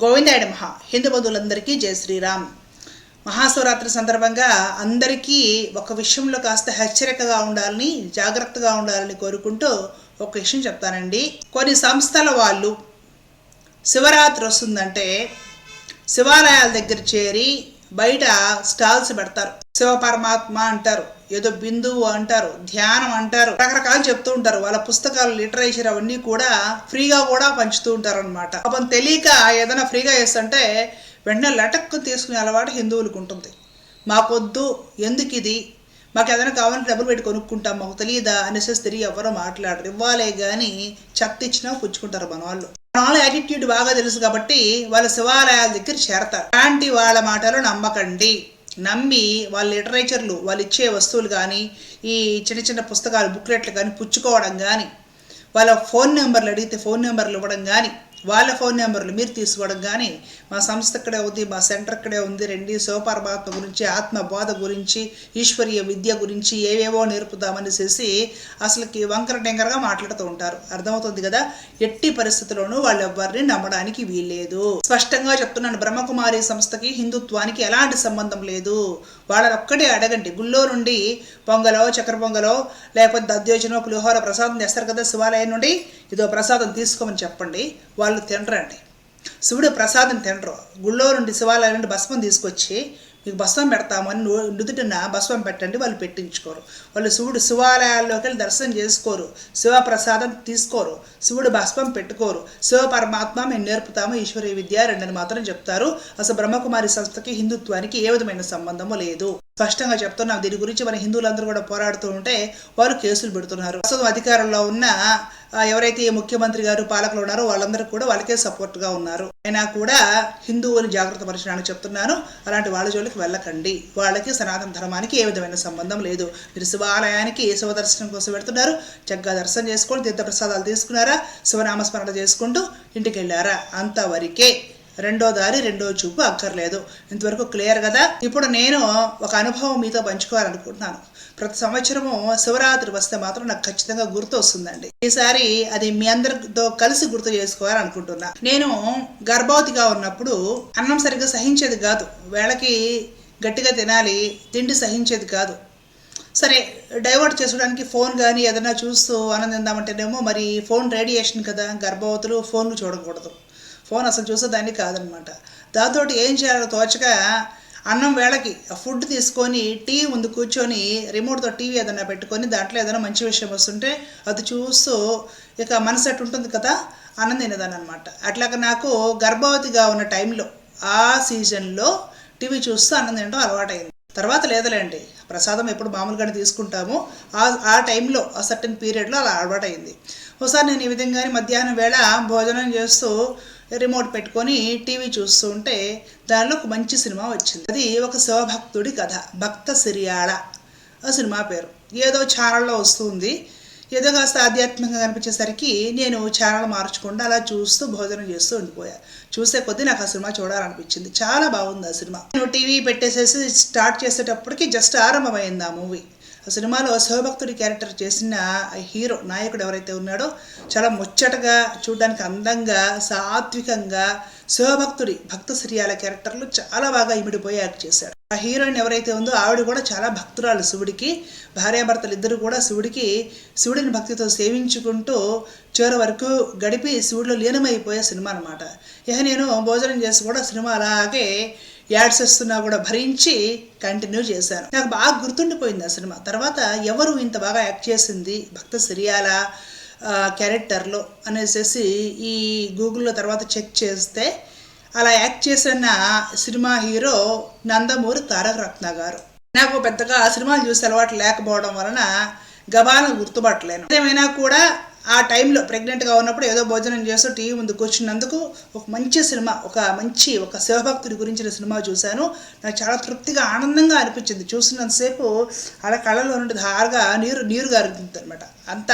గోవిందాయుడు మహా హిందూ బంధువులందరికీ జయ శ్రీరామ్. మహాశివరాత్రి సందర్భంగా అందరికీ ఒక విషయంలో కాస్త హెచ్చరికగా ఉండాలని జాగ్రత్తగా ఉండాలని కోరుకుంటూ ఒక విషయం చెప్తానండి. కొన్ని సంస్థల వాళ్ళు శివరాత్రి వస్తుందంటే శివాలయాల దగ్గర చేరి బయట స్టాల్స్ పెడతారు. శివ పరమాత్మ అంటారు. ఏదో బిందువు అంటారు ధ్యానం అంటారు రకరకాలు చెప్తూ ఉంటారు. వాళ్ళ పుస్తకాలు లిటరేచర్ అవన్నీ కూడా ఫ్రీగా కూడా పంచుతూ ఉంటారు అనమాట పాపం తెలియక ఏదైనా ఫ్రీగా చేస్తుంటే వెంటనే లటక్కు తీసుకునే అలవాటు హిందువులకు ఉంటుంది. మాకొద్దు ఎందుకు ఇది? మాకు ఏదైనా కావాలంటే డబ్బులు పెట్టి కొనుక్కుంటాం మాకు తెలియదా అనేసి తిరిగి ఎవరో మాట్లాడరు. ఇవ్వాలే కానీ చెత్తిచ్చినా పుచ్చుకుంటారు మన వాళ్ళు మన వాళ్ళ యాటిట్యూడ్ బాగా తెలుసు కాబట్టి వాళ్ళ శివాలయాల దగ్గర చేరతారు. అలాంటి వాళ్ళ మాటలు నమ్మకండి. నమ్మి వాళ్ళ లిటరేచర్లు వాళ్ళు ఇచ్చే వస్తువులు కానీ ఈ చిన్న చిన్న పుస్తకాలు బుక్లెట్లు కానీ పుచ్చుకోవడం కానీ వాళ్ళ ఫోన్ నెంబర్లు అడిగితే ఫోన్ నెంబర్లు ఇవ్వడం కానీ వాళ్ళ ఫోన్ నెంబర్లు మీరు తీసుకోవడం కానీ మా సంస్థ ఇక్కడే ఉంది మా సెంటర్ ఇక్కడే ఉంది రండి శివపరమాత్మ గురించి ఆత్మబోధ గురించి ఈశ్వరీయ విద్య గురించి ఏవేవో నేర్పుదామని చేసి అసలుకి వంకర టెంకరగా మాట్లాడుతూ ఉంటారు. అర్థమవుతుంది కదా? ఎట్టి పరిస్థితుల్లోనూ వాళ్ళు ఎవ్వరిని నమ్మడానికి వీల్లేదు. స్పష్టంగా చెప్తున్నాను బ్రహ్మకుమారి సంస్థకి హిందుత్వానికి ఎలాంటి సంబంధం లేదు. వాళ్ళని ఒక్కడే అడగండి. గుళ్ళో నుండి పొంగలో చక్కెర పొంగలో లేకపోతే దద్యోజనో పులిహోర ప్రసాదం చేస్తారు కదా శివాలయం నుండి? ఇదో ప్రసాదం తీసుకోమని చెప్పండి వాళ్ళు తినరండి. శివుడు ప్రసాదం తినరు. గుళ్ళో నుండి శివాలయం నుండి భస్మం తీసుకొచ్చి మీకు భస్మం పెడతామని నుదుటిన భస్మం పెట్టండి వాళ్ళు పెట్టించుకోరు. వాళ్ళు శివుడు శివాలయాల్లోకి వెళ్ళి దర్శనం చేసుకోరు. శివప్రసాదం తీసుకోరు. శివుడు భస్మం పెట్టుకోరు. శివ పరమాత్మ మేము నేర్పుతాము ఈశ్వరీయ విద్య రెండని మాత్రం చెప్తారు. అసలు బ్రహ్మకుమారి సంస్థకి హిందుత్వానికి ఏ విధమైన సంబంధము లేదు. స్పష్టంగా చెప్తున్నాం. దీని గురించి మన హిందువులందరూ కూడా పోరాడుతూ ఉంటే వారు కేసులు పెడుతున్నారు. ప్రస్తుతం అధికారంలో ఉన్న ఎవరైతే ముఖ్యమంత్రి గారు పాలకులు ఉన్నారో వాళ్ళందరూ కూడా వాళ్ళకే సపోర్ట్గా ఉన్నారు. అయినా కూడా హిందువుని జాగ్రత్త పరచడానికి చెప్తున్నాను అలాంటి వాళ్ళ జోలికి వెళ్ళకండి. వాళ్ళకి సనాతన ధర్మానికి ఏ విధమైన సంబంధం లేదు. మీరు శివాలయానికి శివ దర్శనం కోసం పెడుతున్నారు చక్కగా దర్శనం చేసుకొని తీర్థప్రసాదాలు తీసుకున్నారా? శివనామస్మరణ చేసుకుంటూ ఇంటికి వెళ్ళారా? అంతవరకే. రెండో దారి రెండో చూపు అక్కర్లేదు. ఇంతవరకు క్లియర్ కదా? ఇప్పుడు నేను ఒక అనుభవం మీతో పంచుకోవాలనుకుంటున్నాను. ప్రతి సంవత్సరము శివరాత్రి వస్తే మాత్రం నాకు ఖచ్చితంగా గుర్తు వస్తుందండి. ఈసారి అది మీ అందరితో కలిసి గుర్తు చేసుకోవాలనుకుంటున్నా. నేను గర్భవతిగా ఉన్నప్పుడు అన్నం సరిగ్గా సహించేది కాదు. వేళకి గట్టిగా తినాలి తిండి సహించేది కాదు. సరే డైవర్ట్ చేసుకోవడానికి ఫోన్ కానీ ఏదైనా చూస్తూ ఆనందిందామంటేనేమో మరి ఫోన్ రేడియేషన్ కదా గర్భవతులు ఫోన్లు చూడకూడదు. ఫోన్ అసలు చూసేదాన్ని కాదనమాట. దాంతో ఏం చేయాలో తోచక అన్నం వేళకి ఫుడ్ తీసుకొని టీవీ ముందు కూర్చొని రిమోట్తో టీవీ ఏదైనా పెట్టుకొని దాంట్లో ఏదైనా మంచి విషయం వస్తుంటే అది చూస్తూ ఇక మనసు అటు ఉంటుంది కదా అన్నం తినేదాన్ని అనమాట అట్లాగా నాకు గర్భవతిగా ఉన్న టైంలో ఆ సీజన్లో టీవీ చూస్తూ అన్నం తినడం అలవాటైంది. తర్వాత లేదులేండి ప్రసాదం ఎప్పుడు మామూలుగానే తీసుకుంటాము. ఆ ఆ టైంలో ఆ సర్టన్ పీరియడ్లో అలా అలవాటైంది. ఒకసారి నేను ఈ విధంగానే మధ్యాహ్నం వేళ భోజనం చేస్తూ రిమోట్ పెట్టుకొని టీవీ చూస్తూ ఉంటే దానిలో ఒక మంచి సినిమా వచ్చింది. అది ఒక శివభక్తుడి కథ భక్త సిరియాళ. ఆ సినిమా పేరు. ఏదో ఛానల్లో వస్తుంది. ఏదో కాస్త ఆధ్యాత్మికంగా కనిపించేసరికి నేను ఛానల్ మార్చకుండా అలా చూస్తూ భోజనం చేస్తూ ఉండిపోయా. చూసే కొద్దీ నాకు ఆ సినిమా చూడాలనిపించింది. చాలా బాగుంది ఆ సినిమా. నేను టీవీ పెట్టేసేసి స్టార్ట్ చేసేటప్పటికి జస్ట్ ఆరంభమైంది ఆ మూవీ. సినిమాలో శివభక్తుడి క్యారెక్టర్ చేసిన హీరో నాయకుడు ఎవరైతే ఉన్నాడో చాలా ముచ్చటగా చూడడానికి అందంగా సాత్వికంగా శివభక్తుడి భక్త శ్రీయాల క్యారెక్టర్లు చాలా బాగా ఇమిడిపోయి యాక్ట్ చేశాడు. ఆ హీరోయిన్ ఎవరైతే ఉందో ఆవిడ కూడా చాలా భక్తురాలు శివుడికి. భార్యాభర్తలు ఇద్దరు కూడా శివుడికి శివుడిని భక్తితో సేవించుకుంటూ చివరి వరకు గడిపి శివుడిలో లీనమైపోయే సినిమా అనమాట ఇక నేను భోజనం చేసి కూడా సినిమా అలాగే యాడ్స్ వస్తున్నా కూడా భరించి కంటిన్యూ చేశాను. నాకు బాగా గుర్తుండిపోయింది ఆ సినిమా. తర్వాత ఎవరు ఇంత బాగా యాక్ట్ చేసింది భక్త సిరియాల క్యారెక్టర్లో అనేసి ఈ గూగుల్లో తర్వాత చెక్ చేస్తే అలా యాక్ట్ చేసిన సినిమా హీరో నందమూరి తారక రత్న గారు. నాకు పెద్దగా ఆ సినిమాలు చూసే అలవాటు లేకపోవడం వలన గబాలను గుర్తుపట్టలేను. ఏమైనా కూడా ఆ టైంలో ప్రెగ్నెంట్గా ఉన్నప్పుడు ఏదో భోజనం చేస్తూ టీవీ ముందు కూర్చున్నందుకు ఒక మంచి సినిమా ఒక మంచి ఒక శివభక్తుడి గురించిన సినిమా చూశాను. నాకు చాలా తృప్తిగా ఆనందంగా అనిపించింది. చూసినంతసేపు అలా కళ్ళలో నుండి ధారగా నీరు నీరు గారుతుంది అనమాట అంత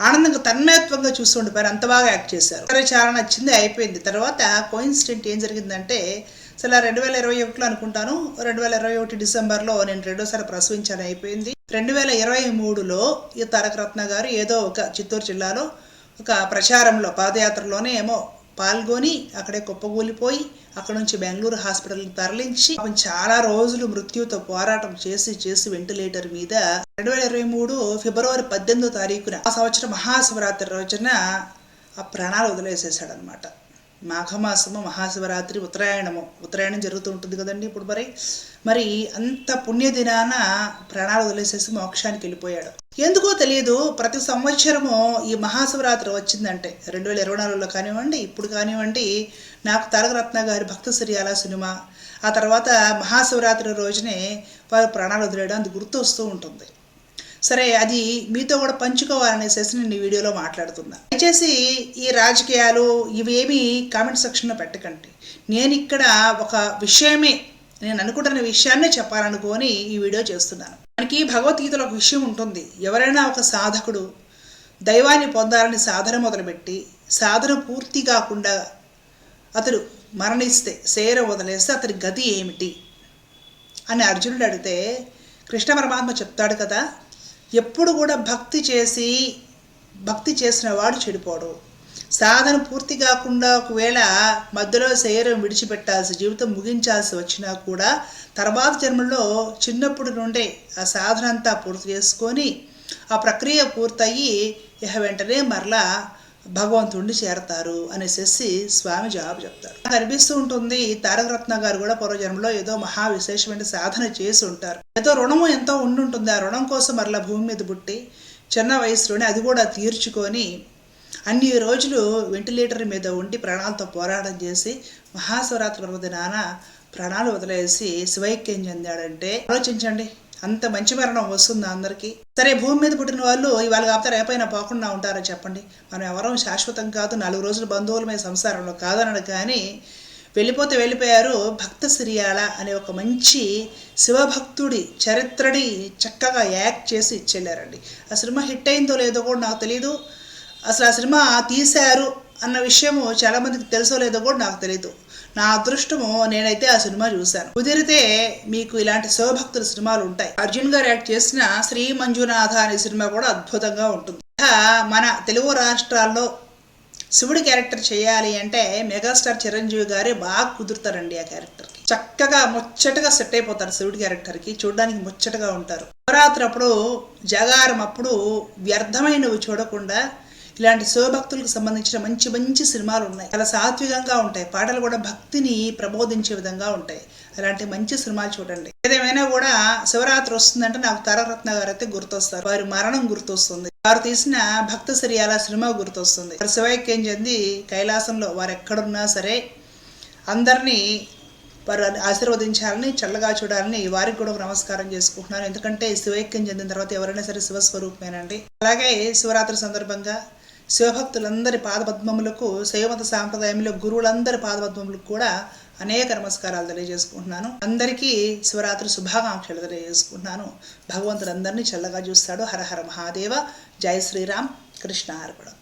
ఆనందంగా తన్మయత్వంగా చూస్తుండిపోయారు అంత బాగా యాక్ట్ చేశారు. చాలా నచ్చింది అయిపోయింది. తర్వాత కోయిన్సిడెంట్ ఏం జరిగిందంటే అసలు రెండు వేల ఇరవై ఒకటిలో అనుకుంటాను. రెండు వేల ఇరవై ఒకటి డిసెంబర్లో నేను రెండోసారి ప్రసవించాను అయిపోయింది. రెండు వేల ఇరవై మూడులో ఈ తారకరత్న గారు ఏదో ఒక చిత్తూరు జిల్లాలో ఒక ప్రచారంలో పాదయాత్రలోనే ఏమో పాల్గొని అక్కడే కుప్పగూలిపోయి అక్కడ నుంచి బెంగళూరు హాస్పిటల్కి తరలించి చాలా రోజులు మృత్యుతో పోరాటం చేసి చేసి వెంటిలేటర్ మీద రెండు వేల ఇరవై మూడు ఫిబ్రవరి పద్దెనిమిదో తారీఖున ఆ సంవత్సరం మహాశివరాత్రి రోజున ఆ ప్రాణాలు వదిలేసేసాడనమాట మాఘమాసము మహాశివరాత్రి ఉత్తరాయణము. ఉత్తరాయణం జరుగుతూ ఉంటుంది కదండి ఇప్పుడు మరి. మరి అంత పుణ్యదినాన ప్రాణాలు వదిలేసేసి మోక్షానికి వెళ్ళిపోయాడు. ఎందుకో తెలియదు ప్రతి సంవత్సరము ఈ మహాశివరాత్రి వచ్చిందంటే. రెండు వేల ఇరవై నాలుగులో కానివ్వండి ఇప్పుడు కానివ్వండి నాకు తారకరత్న గారి భక్త సిరియాల సినిమా. ఆ తర్వాత మహాశివరాత్రి రోజునే వారు ప్రాణాలు వదిలేయడం అది గుర్తు వస్తూ ఉంటుంది. సరే అది మీతో కూడా పంచుకోవాలనేసేసి నేను ఈ వీడియోలో మాట్లాడుతున్నా. దయచేసి ఈ రాజకీయాలు ఇవేమి కామెంట్ సెక్షన్లో పెట్టకండి. నేను ఇక్కడ ఒక విషయమే నేను అనుకుంటున్న విషయాన్నే చెప్పాలనుకొని ఈ వీడియో చేస్తున్నాను. మనకి భగవద్గీతలో ఒక విషయం ఉంటుంది. ఎవరైనా ఒక సాధకుడు దైవాన్ని పొందాలని సాధన మొదలుపెట్టి సాధన పూర్తి కాకుండా అతడు మరణిస్తే శరీర వదిలేస్తే అతడి గతి ఏమిటి? అని అర్జునుడు అడిగితే కృష్ణ పరమాత్మ చెప్తాడు కదా ఎప్పుడు కూడా భక్తి చేసి భక్తి చేసిన వాడు చెడిపోడు. సాధన పూర్తి కాకుండా ఒకవేళ మధ్యలో శరీరం విడిచిపెట్టాల్సి జీవితం ముగించాల్సి వచ్చినా కూడా తర్వాత జన్మలో చిన్నప్పటి నుండే ఆ సాధన అంతా పూర్తి చేసుకొని ఆ ప్రక్రియ పూర్తయి ఇహ వెంటనే మరలా భగవంతుడిని చేరతారు అనేసి స్వామి జవాబు చెప్తారు. నాకు అనిపిస్తూ ఉంటుంది. తారకరత్న గారు కూడా పూర్వజన్మలో ఏదో మహా విశేషమైన సాధన చేసి ఉంటారు ఏదో రుణము ఎంతో ఉండుంటుంది. ఆ రుణం కోసం మరలా భూమి మీద పుట్టి చిన్న వయసులోనే అది కూడా తీర్చుకొని అన్ని రోజులు వెంటిలేటర్ మీద ఉండి ప్రాణాలతో పోరాటం చేసి మహాశివరాత్రి పర్వదినాన ప్రాణాలు వదిలేసి శివైక్యం చెందాడంటే ఆలోచించండి. అంత మంచి మరణం వస్తుంది అందరికీ? సరే భూమి మీద పుట్టిన వాళ్ళు ఇవాళ కాకపోతే రేపైనా పోకుండా ఉంటారో చెప్పండి. మనం ఎవరం శాశ్వతం కాదు నాలుగు రోజులు బంధువులమే సంసారంలో కాదనడు కానీ వెళ్ళిపోతే వెళ్ళిపోయారు భక్త సిరియాల అనే ఒక మంచి శివభక్తుడి చరిత్రని చక్కగా యాక్ట్ చేసి ఇచ్చెళ్ళారండి. ఆ సినిమా హిట్ అయిందో లేదో కూడా నాకు తెలియదు అసలు ఆ సినిమా తీశారు అన్న విషయము చాలామందికి తెలుసో లేదో కూడా నాకు తెలియదు నా అదృష్టము నేనైతే ఆ సినిమా చూశాను. కుదిరితే మీకు ఇలాంటి శివభక్తుల సినిమాలు ఉంటాయి. అర్జున్ గారు యాక్ట్ చేసిన శ్రీ మంజునాథ అనే సినిమా కూడా అద్భుతంగా ఉంటుంది. మన తెలుగు రాష్ట్రాల్లో శివుడి క్యారెక్టర్ చేయాలి అంటే మెగాస్టార్ చిరంజీవి గారే బాగా కుదురుతారండి ఆ క్యారెక్టర్కి చక్కగా ముచ్చటగా సెట్ అయిపోతారు శివుడి క్యారెక్టర్కి చూడడానికి ముచ్చటగా ఉంటారు. నవరాత్రి అప్పుడు జగారం అప్పుడు వ్యర్థమైనవి చూడకుండా ఇలాంటి శివభక్తులకు సంబంధించిన మంచి మంచి సినిమాలు ఉన్నాయి. చాలా సాత్వికంగా ఉంటాయి. పాటలు కూడా భక్తిని ప్రబోధించే విధంగా ఉంటాయి. అలాంటి మంచి సినిమాలు చూడండి. ఏదేమైనా కూడా శివరాత్రి వస్తుందంటే నాకు తారకరత్న గారు అయితే గుర్తొస్తారు. వారి మరణం గుర్తొస్తుంది. వారు తీసిన భక్త సిరియాల సినిమా గుర్తొస్తుంది. వారు శివైక్యం చెంది? కైలాసంలో వారు ఎక్కడున్నా సరే అందరినీ వారు ఆశీర్వదించాలని చల్లగా చూడాలని వారికి కూడా నమస్కారం చేసుకుంటున్నాను ఎందుకంటే శివైక్యం చెందిన తర్వాత ఎవరైనా సరే శివస్వరూపమేనండి. అలాగే శివరాత్రి సందర్భంగా శివభక్తులందరి పాదపద్మములకు శైవమత సాంప్రదాయంలో గురువులందరి పాదపద్మములకు కూడా అనేక నమస్కారాలు తెలియజేసుకుంటున్నాను. అందరికీ శివరాత్రి శుభాకాంక్షలు తెలియజేసుకుంటున్నాను. భగవంతుడు అందరినీ చల్లగా చూస్తాడు. హరహర మహాదేవ. జై శ్రీరామ్. కృష్ణ అర్పణం